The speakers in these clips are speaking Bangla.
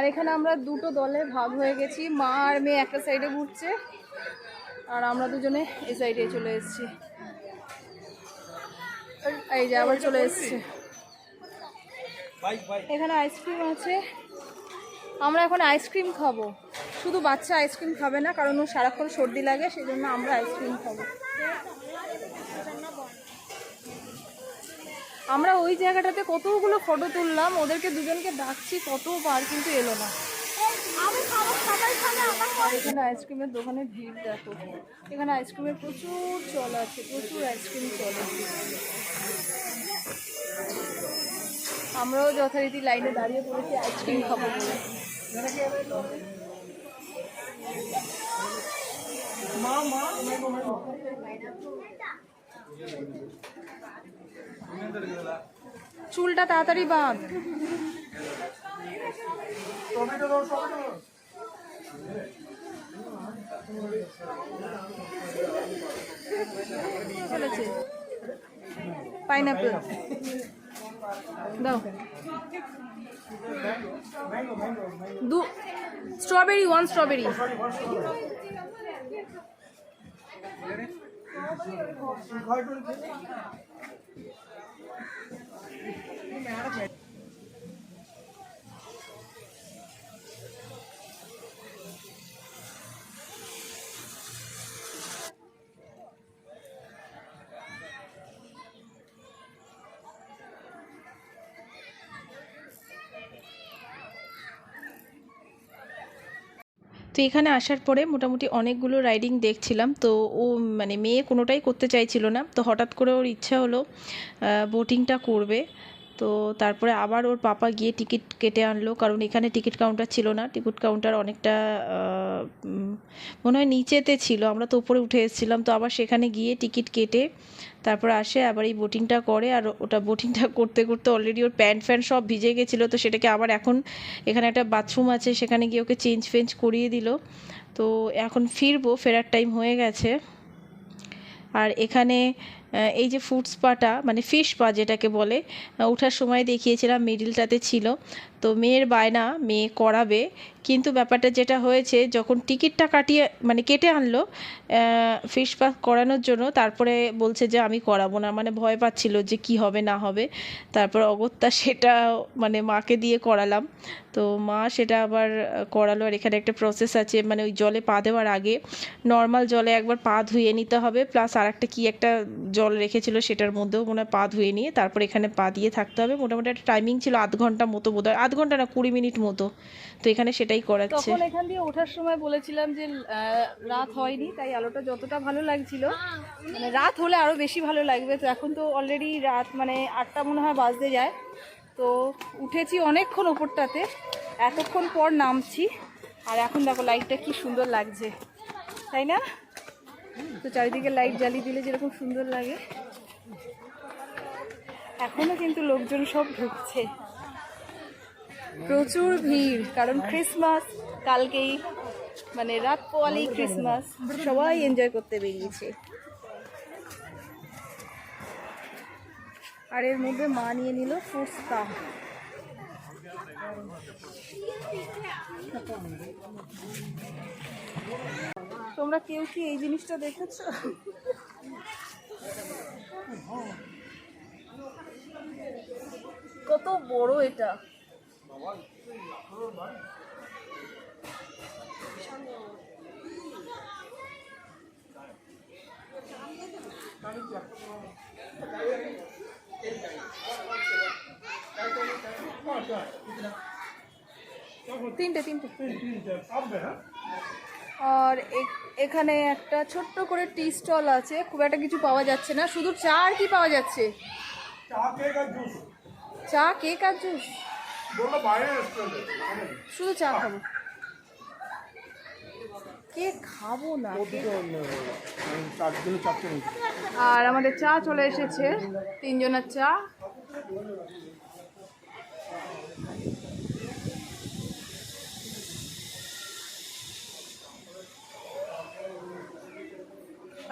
আর এখানে আমরা দুটো দলে ভাগ হয়ে গেছি, মা আর মেয়ে একটা সাইডে ঘুরছে, আর আমরা দুজনে এই সাইডে চলে এসেছি। এই যে আবার চলে এসছে। এখানে আইসক্রিম আছে। আমরা এখন আইসক্রিম খাব। শুধু বাচ্চা আইসক্রিম খাবে না, কারণ ও সারাক্ষণ সর্দি লাগে সেই জন্য আমরা আইসক্রিম খাব। আমরা ওই জায়গাটাতে কতগুলো ফটো তুললাম ওদেরকে দুজনকে ডাকছি কতবার কিন্তু এলো না। আর এখানে আইসক্রিমের দোকানে ভিড় দেখো। এখানে আইসক্রিমের প্রচুর চল আছে প্রচুর আইসক্রিম চলে আমরাও যথারীতি লাইনে দাঁড়িয়ে পড়েছি আইসক্রিম খাব বলে। চুলটা তাড়াতাড়ি বাঁধ। চলেছে। পাইনাপেল। দাও। দু স্ট্রবেরি ওয়ান স্ট্রবেরি তো এখানে আসার পরে মোটামুটি অনেকগুলো রাইডিং দেখছিলাম, তো ও মানে মেয়ে কোনোটাই করতে চাইছিল না। তো হঠাৎ করে ওর ইচ্ছা হলো বোটিংটা করবে। তো তারপরে আবার ওর পাপা গিয়ে টিকিট কেটে আনলো, কারণ এখানে টিকিট কাউন্টার ছিল না। টিকিট কাউন্টার অনেকটা মনে হয় নিচেতে ছিল। আমরা তো উপরে উঠে এসেছিলাম, তো আবার সেখানে গিয়ে টিকিট কেটে তারপর আসে, আবার এই বোটিংটা করে। আর ওটা বোটিংটা করতে করতে অলরেডি ওর প্যান্ট ফ্যান্ট সব ভিজে গেছিল, তো সেটাকে আবার এখন এখানে একটা বাথরুম আছে, সেখানে গিয়ে ওকে চেঞ্জ ফেঞ্জ করিয়ে দিল। তো এখন ফিরবো, ফেরার টাইম হয়ে গেছে। আর এখানে এই যে ফুড স্পাটা মানে ফিশ পা যেটাকে বলে ওঠার সময় দেখিয়েছিলাম মিডিলটাতে ছিল। তো মেয়ের বায়না, মেয়ে করাবে। কিন্তু ব্যাপারটা যেটা হয়েছে, যখন টিকিটটা কাটিয়ে মানে কেটে আনলো ফিশ পা করানোর জন্য, তারপরে বলছে যে আমি করাবো না। মানে ভয় পাচ্ছিল যে কি হবে, না হবে। তারপর অগত্যা সেটা মানে মাকে দিয়ে করালাম। তো মা সেটা আবার করালো। আর এখানে একটা প্রসেস আছে মানে ওই জলে পা দেওয়ার আগে। নর্মাল জলে একবার পা ধুয়ে নিতে হবে। প্লাস আর একটা কি একটা জল রেখেছিল সেটার মধ্যেও মনে হয় পা ধুয়ে নিয়ে তারপর এখানে পা দিয়ে থাকতে হবে। মোটামুটি একটা টাইমিং ছিল আধ ঘণ্টা মতো বোধ হয় আধ ঘণ্টা না, কুড়ি মিনিট মতো। তো এখানে সেটাই করাচ্ছে। তখন এখান দিয়ে ওঠার সময় বলেছিলাম যে রাত হয়নি, তাই আলোটা যতটা ভালো লাগছিল মানে রাত হলে আরও বেশি ভালো লাগবে। তো এখন তো অলরেডি রাত মানে আটটা মনে হয় বাজতে যায়। তো উঠেছি অনেকক্ষণ ওপরটাতে, এতক্ষণ পর নামছি। আর এখন দেখো লাইটটা কি সুন্দর লাগছে। তাই না? তো চারিদিকে লাইট জ্বালিয়ে দিলে যেরকম সুন্দর লাগে। এখনও কিন্তু লোকজন সব ঢুকছে। প্রচুর ভিড়, কারণ ক্রিসমাস কালকেই মানে রাত পোয়ালেই ক্রিসমাস সবাই এনজয় করতে বেরিয়েছে। আর এর মধ্যে মা নিয়ে নিল ফুচকা। তোমরা কেউ কি এই জিনিসটা দেখেছ? কত বড় এটা। তিনটে তিনটে। আর এ- এখানে একটা ছোট্ট করে টি স্টল আছে খুব একটা কিছু পাওয়া যাচ্ছে না শুধু চা আর কি পাওয়া যাচ্ছে? চা কেক আর জুস। শুধু চা খাব। কে খাব না আর আমাদের চা চলে এসেছে তিনজনের চা।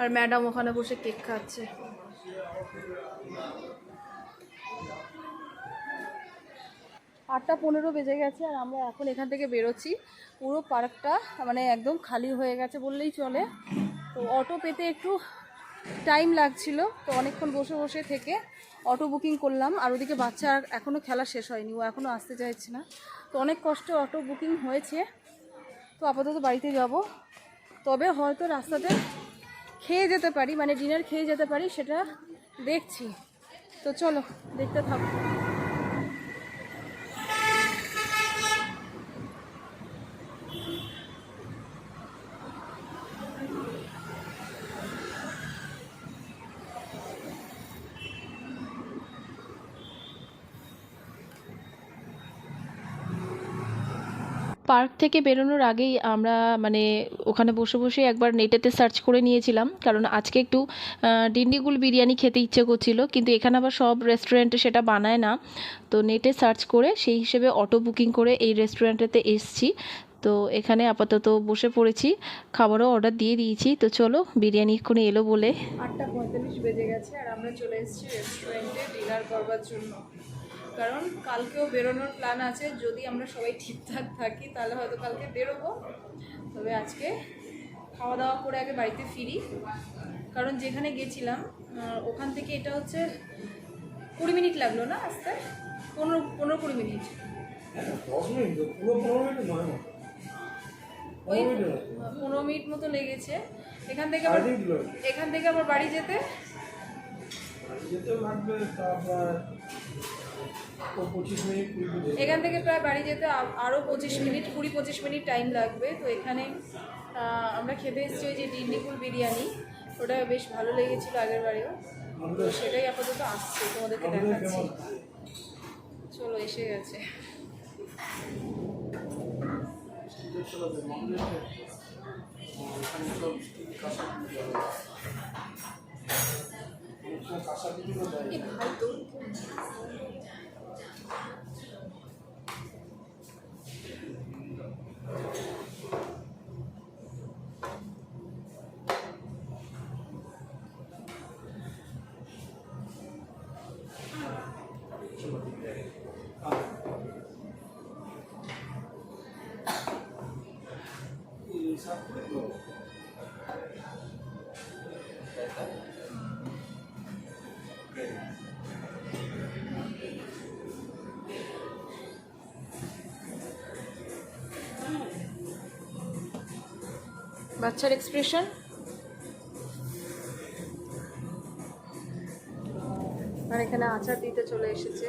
আর ম্যাডাম ওখানে বসে কেক খাচ্ছে। আটটা পনেরো বেজে গেছে আর আমরা এখন এখান থেকে বেরোচ্ছি। পুরো পার্কটা মানে একদম খালি হয়ে গেছে বললেই চলে। তো অটো পেতে একটু টাইম লাগছিল, তো অনেকক্ষণ বসে বসে থেকে অটো বুকিং করলাম। আর ওদিকে বাচ্চা এখনও খেলা শেষ হয়নি, ও এখনও আসতে চাইছে না। তো অনেক কষ্টে অটো বুকিং হয়েছে। তো আপাতত বাড়িতে যাব। তবে হয়তো রাস্তাতে খেয়ে যেতে পারি মানে ডিনার খেয়ে যেতে পারি সেটা দেখছি। তো চলো দেখতে থাকো। পার্ক থেকে বেরোনোর আগেই আমরা মানে ওখানে বসে বসে একবার নেটেতে সার্চ করে নিয়েছিলাম। কারণ আজকে একটু ডিন্ডিগুল বিরিয়ানি খেতে ইচ্ছে করছিল, কিন্তু এখানে আবার সব রেস্টুরেন্টে সেটা বানায় না। তো নেটে সার্চ করে সেই হিসেবে অটো বুকিং করে এই রেস্টুরেন্টেতে এসছি। তো এখানে আপাতত বসে পড়েছি, খাবারও অর্ডার দিয়ে দিয়েছি। তো চলো, বিরিয়ানি এক্ষুনি এলো বলে। আটটা পঁয়তাল্লিশ বেজে গেছে, আর আমরা চলে এসেছি রেস্টুরেন্টে ডিনার করবার জন্য। কারণ কালকেও বেরোনোর প্ল্যান আছে। যদি আমরা সবাই ঠিকঠাক থাকি তাহলে হয়তো কালকে বেরোবো। তবে আজকে খাওয়া দাওয়া করে আগে বাড়িতে ফিরি। কারণ যেখানে গেছিলাম ওখান থেকে এটা হচ্ছে কুড়ি মিনিট লাগল না আসতে? পনেরো পনেরো কুড়ি মিনিট। ওই পনেরো মিনিট মতো লেগেছে। এখান থেকে আবার এখান থেকে আবার বাড়ি যেতে? এখান থেকে প্রায় বাড়ি যেতে আরও পঁচিশ মিনিট, কুড়ি পঁচিশ মিনিট টাইম লাগবে। তো এখানে আমরা খেতে এসেছি ওই যে ডিন্ডিকুল বিরিয়ানি। ওটা বেশ ভালো লেগেছিল আগের বারেও। তো সেটাই আপাতত আসছে, তোমাদেরকে দেখাচ্ছি। চলো, এসে গেছে। Gracias. বাচ্চার এক্সপ্রেশন আর এখানে আচার দিতে চলে এসেছে।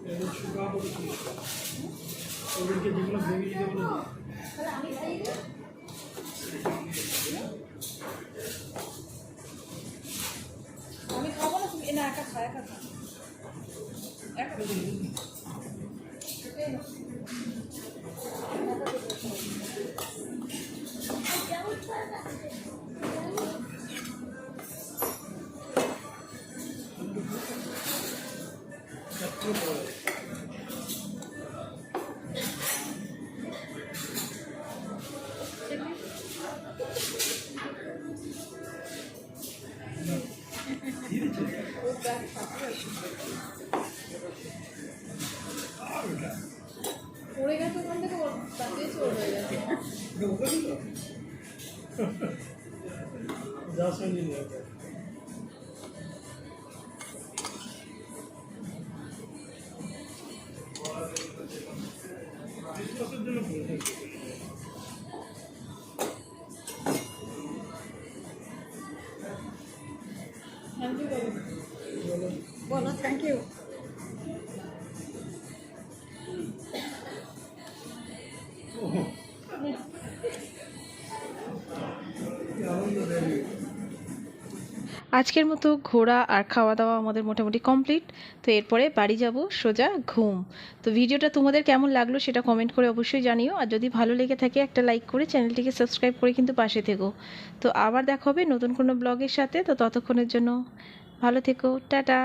আমি খাব না তুমি না একা খা একা খা একা পড়ে গেছে ওখান থেকে ওর বাকি ওখানে তো যা সঙ্গে নিয়ে যায় ক্রিসমাসের জন্য আজকের মতো ঘোরা আর খাওয়া দাওয়া আমাদের মোটামুটি কমপ্লিট। তো এরপরে বাড়ি যাব, সোজা ঘুম। তো ভিডিওটা তোমাদের কেমন লাগল সেটা কমেন্ট করে অবশ্যই জানিও। আর যদি ভালো লেগে থাকে একটা লাইক করে চ্যানেলটিকে সাবস্ক্রাইব করে কিন্তু পাশে থেকো। তো আবার দেখা হবে নতুন কোনো ব্লগের সাথে। তো ততক্ষণের জন্য ভালো থেকো। টাটা!